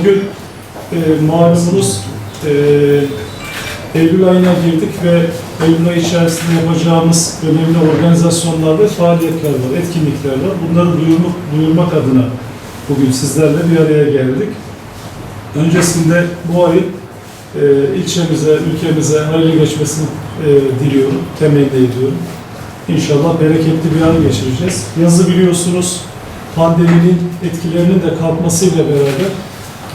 Bugün e, malumunuz e, Eylül ayına girdik ve Eylül ayı içerisinde yapacağımız önemli organizasyonlar ve faaliyetler var, etkinlikler var. Bunları duyurmak, duyurmak adına bugün sizlerle bir araya geldik. Öncesinde bu ayı e, ilçemize, ülkemize hayırlı geçmesini e, diliyorum, temenni ediyorum. İnşallah bereketli bir ay geçireceğiz. Yazı biliyorsunuz pandeminin etkilerinin de kalkmasıyla beraber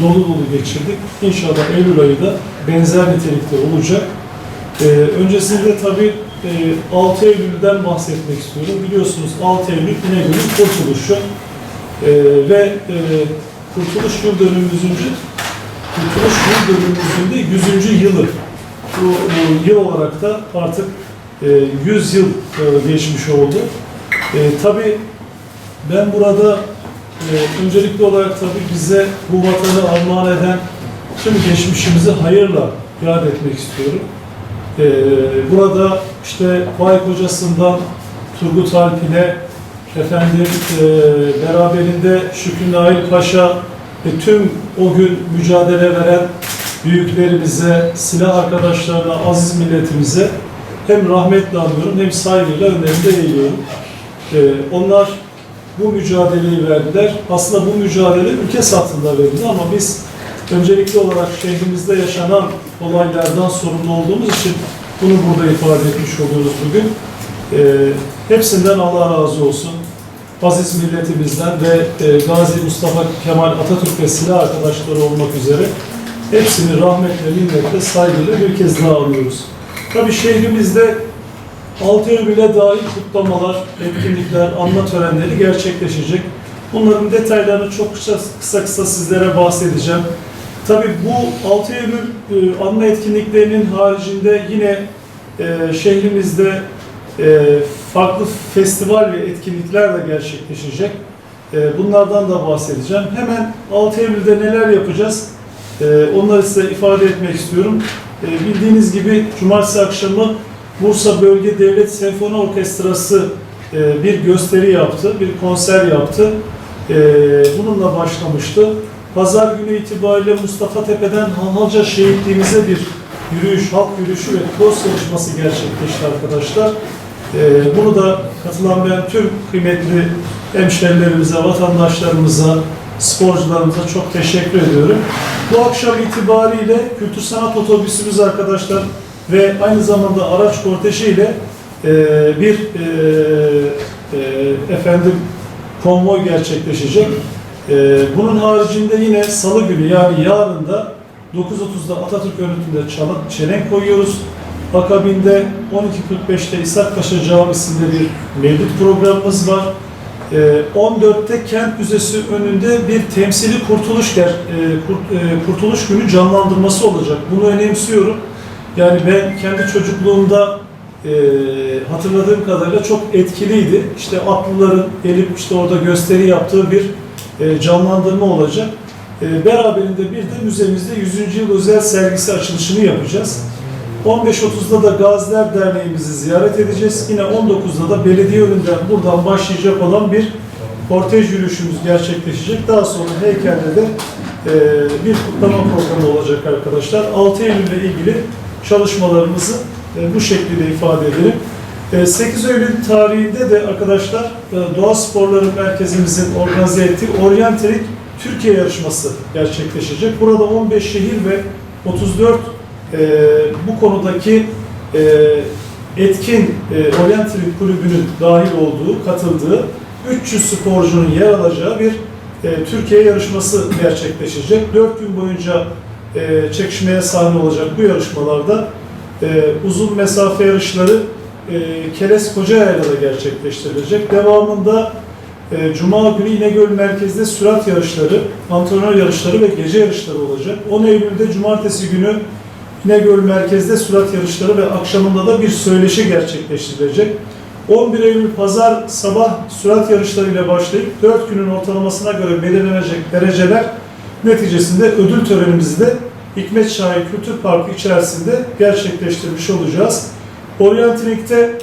dolu dolu geçirdik. İnşallah Eylül ayı da benzer nitelikte olacak. Ee, öncesinde tabii e, 6 Eylül'den bahsetmek istiyorum. Biliyorsunuz 6 Eylül İnegöl'ün kurtuluşu Ee, ve e, Kurtuluş Yıl Dönümümüzün Kurtuluş Yıl Dönümümüzün de 100. yılı. Bu, bu yıl olarak da artık e, 100 yıl e, geçmiş oldu. E, tabii ben burada e, öncelikli olarak tabii bize bu vatanı armağan eden tüm geçmişimizi hayırla yad etmek istiyorum. E, burada işte Vay Kocası'ndan Turgut Alp'ine, efendim e, beraberinde Şükrü Nail Paşa ve tüm o gün mücadele veren büyüklerimize, silah arkadaşlarına, aziz milletimize hem rahmetle anıyorum hem saygıyla önlerinde eğiliyorum. E, onlar bu mücadeleyi verdiler. Aslında bu mücadele ülke satında verildi ama biz öncelikli olarak şehrimizde yaşanan olaylardan sorumlu olduğumuz için bunu burada ifade etmiş oluyoruz bugün. Ee, hepsinden Allah razı olsun. Aziz milletimizden ve e, Gazi Mustafa Kemal Atatürk ve silah arkadaşları olmak üzere hepsini rahmetle, minnetle, saygıyla bir kez daha anıyoruz. Tabii şehrimizde 6 Eylül'e dair kutlamalar, etkinlikler, anma törenleri gerçekleşecek. Bunların detaylarını çok kısa kısa, kısa sizlere bahsedeceğim. Tabii bu 6 Eylül e, anma etkinliklerinin haricinde yine e, şehrimizde e, farklı festival ve etkinlikler de gerçekleşecek. E, bunlardan da bahsedeceğim. Hemen 6 Eylül'de neler yapacağız? E, onları size ifade etmek istiyorum. E, bildiğiniz gibi cumartesi akşamı Bursa Bölge Devlet Senfoni Orkestrası e, bir gösteri yaptı, bir konser yaptı. E, bununla başlamıştı. Pazar günü itibariyle Mustafa Tepe'den Hanhalca şehitliğimize bir yürüyüş, halk yürüyüşü ve dost yarışması gerçekleşti arkadaşlar. E, bunu da katılan ben tüm kıymetli hemşerilerimize, vatandaşlarımıza, sporcularımıza çok teşekkür ediyorum. Bu akşam itibariyle Kültür Sanat Otobüsümüz arkadaşlar ve aynı zamanda araç korteji ile e, bir e, e, efendim konvoy gerçekleşecek. E, bunun haricinde yine salı günü yani yarın da 9.30'da Atatürk önündü çalıp çelenk koyuyoruz. Akabinde 12.45'te İshak Paşa Camisi'nde bir mevlid programımız var. E, 14'te Kent Müzesi önünde bir temsili kurtuluş ger, e, e, kurtuluş günü canlandırması olacak. Bunu önemsiyorum. Yani ben kendi çocukluğumda e, hatırladığım kadarıyla çok etkiliydi. İşte Atlıların gelip işte orada gösteri yaptığı bir e, canlandırma olacak. E, beraberinde bir de müzemizde 100. yıl özel sergisi açılışını yapacağız. 15.30'da da Gaziler Derneğimizi ziyaret edeceğiz. Yine 19'da da belediye önünden buradan başlayacak olan bir kortej yürüyüşümüz gerçekleşecek. Daha sonra heykelde de e, bir kutlama programı olacak arkadaşlar. 6 Eylül ile ilgili çalışmalarımızı e, bu şekilde ifade edelim. E, 8 Eylül tarihinde de arkadaşlar e, Doğa Sporları Merkezimizin organize ettiği Orientering Türkiye yarışması gerçekleşecek. Burada 15 şehir ve 34 e, bu konudaki e, etkin e, Orientering kulübünün dahil olduğu, katıldığı 300 sporcunun yer alacağı bir e, Türkiye yarışması gerçekleşecek. 4 gün boyunca e, çekişmeye sahne olacak bu yarışmalarda e, uzun mesafe yarışları e, Keres Kocayay'da da gerçekleştirilecek. Devamında e, Cuma günü İnegöl merkezde sürat yarışları, antrenör yarışları ve gece yarışları olacak. 10 Eylül'de Cumartesi günü İnegöl merkezde sürat yarışları ve akşamında da bir söyleşi gerçekleştirilecek. 11 Eylül Pazar sabah sürat yarışlarıyla başlayıp 4 günün ortalamasına göre belirlenecek dereceler neticesinde ödül törenimizi de Hikmet Şahin Kültür Parkı içerisinde gerçekleştirmiş olacağız. Orientaling'de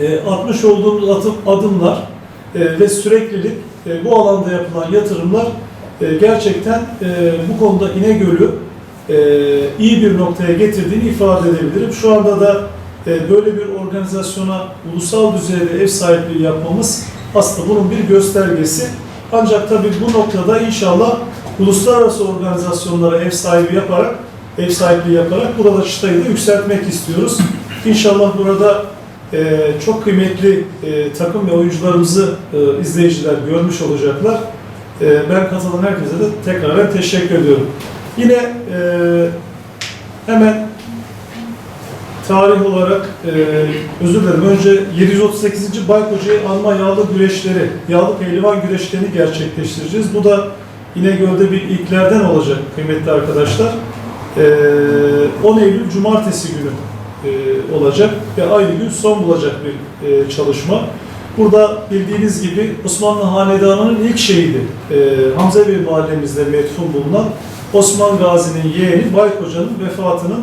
e, atmış olduğumuz adım, adımlar e, ve süreklilik e, bu alanda yapılan yatırımlar e, gerçekten e, bu konuda İnegöl'ü e, iyi bir noktaya getirdiğini ifade edebilirim. Şu anda da e, böyle bir organizasyona ulusal düzeyde ev sahipliği yapmamız aslında bunun bir göstergesi. Ancak tabii bu noktada inşallah uluslararası organizasyonlara ev sahibi yaparak, ev sahipliği yaparak burada çıtayı da yükseltmek istiyoruz. İnşallah burada e, çok kıymetli e, takım ve oyuncularımızı e, izleyiciler görmüş olacaklar. E, ben katılan herkese de tekrar teşekkür ediyorum. Yine e, hemen tarih olarak e, özür dilerim. Önce 738. Baykoca Alma Yağlı Güreşleri, Yağlı Pehlivan Güreşlerini gerçekleştireceğiz. Bu da İnegöl'de bir ilklerden olacak kıymetli arkadaşlar. E, 10 Eylül Cumartesi günü e, olacak ve aynı gün son bulacak bir e, çalışma. Burada bildiğiniz gibi Osmanlı Hanedanı'nın ilk şehidi e, Hamza Bey mahallemizde metfun bulunan Osman Gazi'nin yeğeni Baykoca'nın vefatının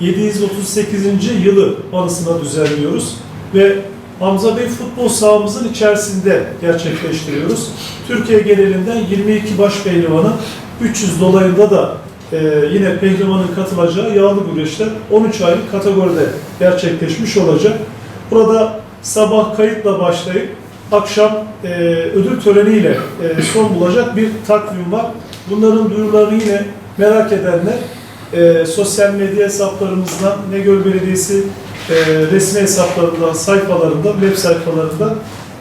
738. yılı anısına düzenliyoruz ve Hamza Bey futbol sahamızın içerisinde gerçekleştiriyoruz. Türkiye genelinden 22 baş pehlivanın 300 dolayında da e, yine pehlivanın katılacağı yağlı güreşler 13 aylık kategoride gerçekleşmiş olacak. Burada sabah kayıtla başlayıp akşam e, ödül töreniyle e, son bulacak bir takvim var. Bunların duyurularını yine merak edenler e, sosyal medya hesaplarımızdan, Negöl Belediyesi e, resmi hesaplarından, sayfalarından, web sayfalarından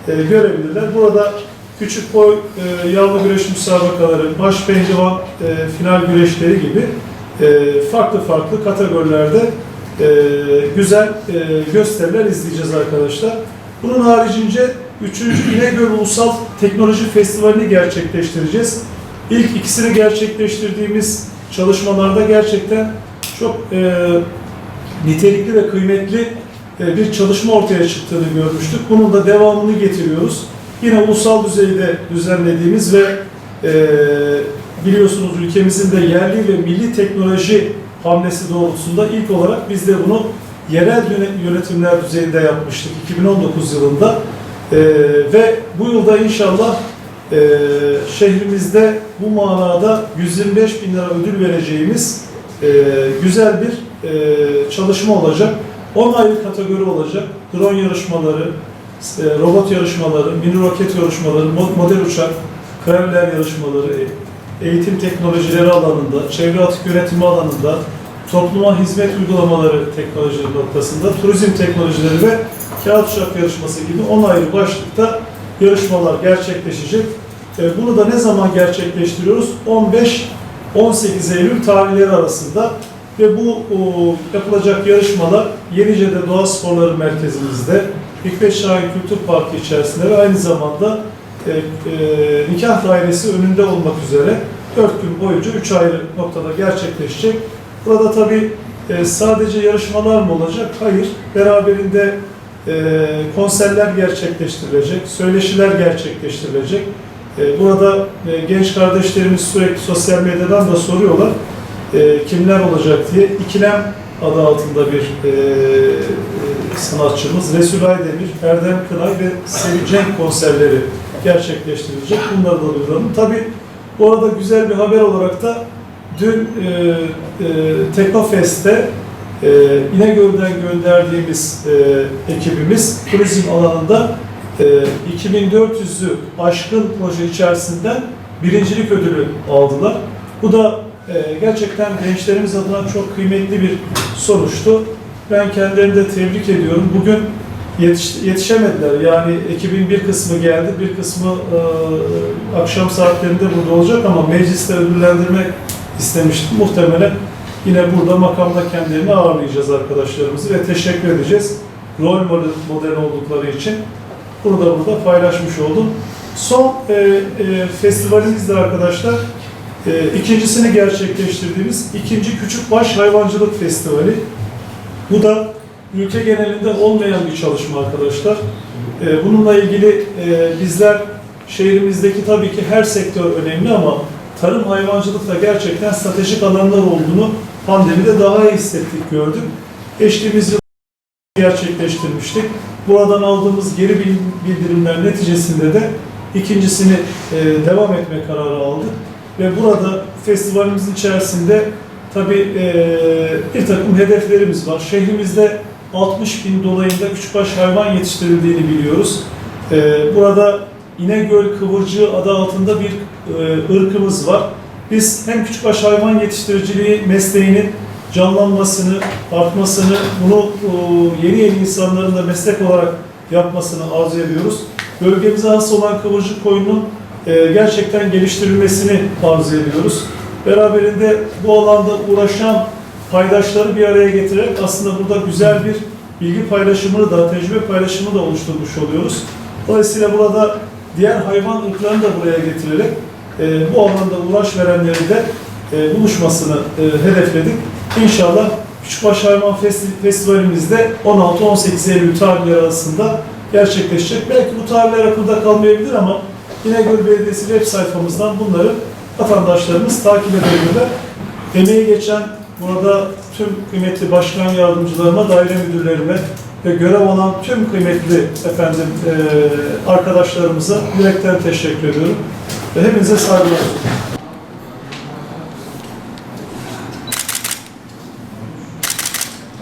e, görebilirler. Burada küçük boy e, yağlı güreş müsabakaları, baş pehlivan e, final güreşleri gibi e, farklı farklı kategorilerde e, güzel e, gösteriler izleyeceğiz arkadaşlar. Bunun haricince 3. İnegöl Ulusal Teknoloji Festivali'ni gerçekleştireceğiz. İlk ikisini gerçekleştirdiğimiz çalışmalarda gerçekten çok e, nitelikli ve kıymetli e, bir çalışma ortaya çıktığını görmüştük. Bunun da devamını getiriyoruz. Yine ulusal düzeyde düzenlediğimiz ve e, biliyorsunuz ülkemizin de yerli ve milli teknoloji hamlesi doğrultusunda ilk olarak biz de bunu yerel yöne- yönetimler düzeyinde yapmıştık 2019 yılında. E, ve bu yılda inşallah şehrimizde bu manada 125 bin lira ödül vereceğimiz güzel bir çalışma olacak. 10 ayrı kategori olacak. Drone yarışmaları, e, robot yarışmaları, mini roket yarışmaları, mo- model uçak, kararlar yarışmaları, e- eğitim teknolojileri alanında, çevre atık yönetimi alanında, topluma hizmet uygulamaları teknolojileri noktasında, turizm teknolojileri ve kağıt uçak yarışması gibi 10 ayrı başlıkta yarışmalar gerçekleşecek. E, Bunu da ne zaman gerçekleştiriyoruz? 15-18 Eylül tarihleri arasında ve bu o, yapılacak yarışmalar Yenice'de Doğa Sporları Merkezimizde, Hikmet Şahin Kültür Parkı içerisinde ve aynı zamanda e, e, nikah dairesi önünde olmak üzere 4 gün boyunca 3 ayrı noktada gerçekleşecek. Burada tabii e, sadece yarışmalar mı olacak? Hayır. Beraberinde e, konserler gerçekleştirilecek, söyleşiler gerçekleştirilecek. E, burada e, genç kardeşlerimiz sürekli sosyal medyadan da soruyorlar e, kimler olacak diye. İkilem adı altında bir e, e, sanatçımız Resul Aydemir, Erdem Kınay ve Sevil Cenk konserleri gerçekleştirilecek. Bunları da duyuralım. Tabii bu arada güzel bir haber olarak da dün e, e, Teknofest'te e, İnegöl'den gönderdiğimiz e, ekibimiz turizm alanında e, 2400'ü aşkın proje içerisinden birincilik ödülü aldılar. Bu da e, gerçekten gençlerimiz adına çok kıymetli bir sonuçtu. Ben kendilerini de tebrik ediyorum. Bugün yetiş, yetişemediler. Yani ekibin bir kısmı geldi, bir kısmı e, akşam saatlerinde burada olacak ama mecliste ödüllendirmek istemiştim. Muhtemelen yine burada makamda kendilerini ağırlayacağız arkadaşlarımızı ve teşekkür edeceğiz. Rol model, model oldukları için. Bunu da burada paylaşmış oldum. Son e, e, festivalimizde arkadaşlar e, ikincisini gerçekleştirdiğimiz ikinci Küçükbaş Hayvancılık Festivali. Bu da ülke genelinde olmayan bir çalışma arkadaşlar. E, bununla ilgili e, bizler şehrimizdeki tabii ki her sektör önemli ama tarım hayvancılıkta gerçekten stratejik alanlar olduğunu pandemide daha iyi hissettik, gördük. Geçtiğimiz yıl gerçekleştirmiştik. Buradan aldığımız geri bil- bildirimler neticesinde de ikincisini e, devam etme kararı aldık. Ve burada festivalimizin içerisinde tabii eee, bir takım hedeflerimiz var. Şehrimizde 60 bin dolayında küçükbaş hayvan yetiştirildiğini biliyoruz. Eee, burada İnegöl Kıvırcığı adı altında bir eee, ırkımız var. Biz hem küçükbaş hayvan yetiştiriciliği mesleğinin canlanmasını, artmasını, bunu eee, yeni yeni insanların da meslek olarak yapmasını arzu ediyoruz. Bölgemize has olan kıvırcık koyunun eee, gerçekten geliştirilmesini arzu ediyoruz. Beraberinde bu alanda uğraşan paydaşları bir araya getirerek aslında burada güzel bir bilgi paylaşımını da, tecrübe paylaşımını da oluşturmuş oluyoruz. Dolayısıyla burada diğer hayvan ırklarını da buraya getirerek e, bu alanda uğraş verenleri de e, buluşmasını e, hedefledik. İnşallah Küçükbaş Hayvan Festi- Festivalimizde 16-18 Eylül tarihleri arasında gerçekleşecek. Belki bu tarihler akılda kalmayabilir ama İnegöl Belediyesi web sayfamızdan bunları vatandaşlarımız takip edebilirler. Emeği geçen burada tüm kıymetli başkan yardımcılarıma, daire müdürlerime ve görev alan tüm kıymetli efendim eee arkadaşlarımıza yürekten teşekkür ediyorum. Ve hepinize saygılar sunuyorum.